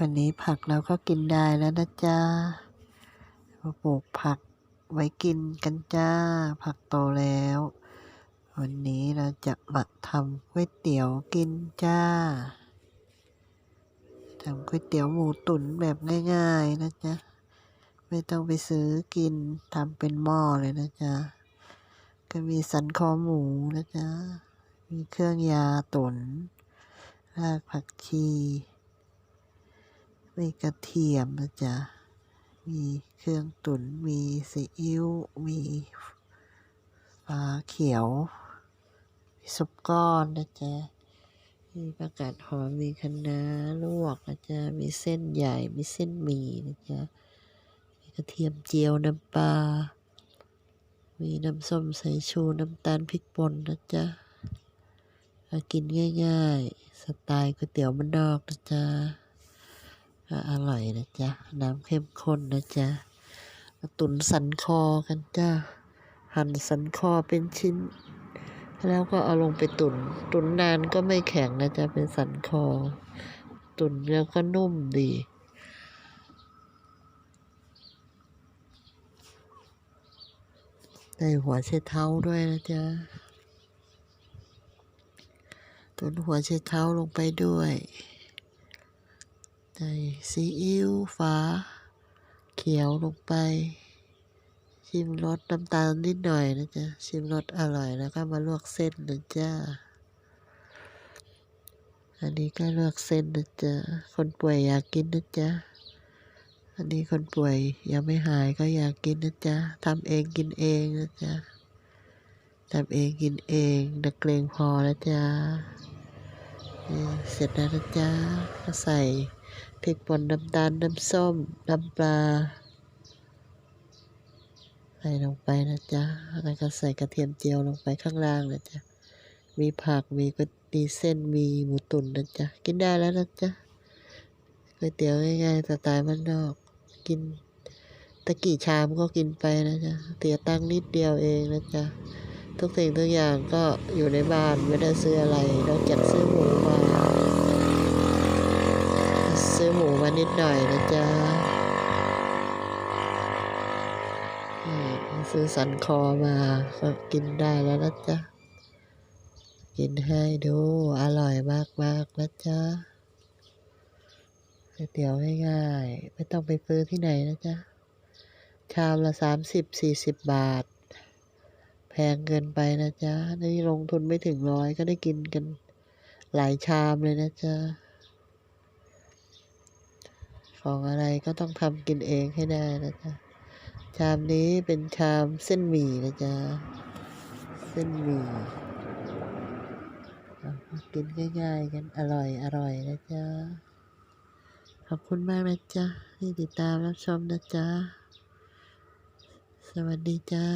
วันนี้ผักเราก็กินได้แล้วนะจ๊ะมาปลูกผักไว้กินกันจ้า ผักโตแล้ว วันนี้เราจะมาทำก๋วยเตี๋ยวกินจ้าทำก๋วยเตี๋ยวหมูตุ๋นแบบง่ายๆนะจ๊ะ ไม่ต้องไปซื้อกินทำเป็นหม้อเลยนะจ๊ะ ก็มีสันคอหมูนะจ๊ะ มีเครื่องยาตุ๋นรากผักชี มีกระเทียมนะจ๊ะ มีเครื่องตุ๋นมีซีอิ๊ว มีฟ้าเขียว มีซุปก้อนนะจ๊ะ มีประกาศหอม มีคะน้าลวกนะจ๊ะ มีเส้นใหญ่ มีเส้นหมี่นะจ๊ะ มีกระเทียมเจียวน้ำปลา มีน้ำส้มสายชู น้ำตาลพริกป่นนะจ๊ะกินง่าย ๆ สไตล์ก๋วยเตี๋ยวมันนอกนะจ๊ะ อร่อยนะจ๊ะ น้ำเข้มข้นนะจ๊ะ ตุ๋นสันคอกันจ้า หั่นสันคอเป็นชิ้น แล้วก็เอาลงไปตุน ตุนนานก็ไม่แข็งนะจ๊ะ เป็นสันคอ ตุนแล้วก็นุ่มดีได้หัวไชเท้าด้วยนะจ๊ะตุนหัวไชเท้าลงไปด้วย ใส่ซีอิ๊วฟ้า เขียวลงไป ชิมรสน้ำตาลนิดหน่อยนะจ๊ะ ชิมรสอร่อยแล้วก็มาลวกเส้นนะจ๊ะอันนี้ก็ลวกเส้นนะจ๊ะ คนป่วยอยากกินนะจ๊ะ อันนี้คนป่วยยังไม่หายก็อยากกินนะจ๊ะทำเองกินเองนะจ๊ะทำเองกินเองนักเกรงพอแล้วจ๊ะเสร็จแล้วนะจ๊ะก็ใส่ พริกป่นน้ำตาลน้ำส้มน้ำปลาใส่ลงไปนะจ๊ะแล้วก็ใส่กระเทียมเจียวลงไปข้างล่างนะจ๊ะ มีผัก มีก็มีเส้น มีหมูตุ๋นนะจ๊ะ กินได้แล้วนะจ๊ะก๋วยเตี๋ยวง่ายๆสไตล์บ้านนอก กินตะกี่ชามก็กินไปนะจ๊ะเตี๋ยตั้งนิดเดียวเองนะจ๊ะ ทุกสิ่งทุกอย่างก็อยู่ในบ้านไม่ได้ซื้ออะไรนอกจากซื้อหมู มานิดหน่อยนะจ๊ะนี่ซื้อสันคอมาก็กินได้แล้วนะจ๊ะ กินให้ดูอร่อยมากๆนะจ๊ะก๋วยเตี๋ยวง่ายๆไม่ต้องไปซื้อที่ไหนนะจ๊ะ ชามละสามสิบสี่สิบบาท แพงเกินไปนะจ๊ะ นี่ลงทุนไม่ถึงร้อยก็ได้กินกันหลายชามเลยนะจ๊ะ ของอะไรก็ต้องทำกินเองให้ได้นะจ๊ะชามนี้เป็นชามเส้นหมี่นะจ๊ะเส้นหมี่กินง่ายๆกันอร่อยอร่อยนะจ๊ะขอบคุณมากนะจ๊ะที่ติดตามรับชมนะจ๊ะสวัสดีจ้า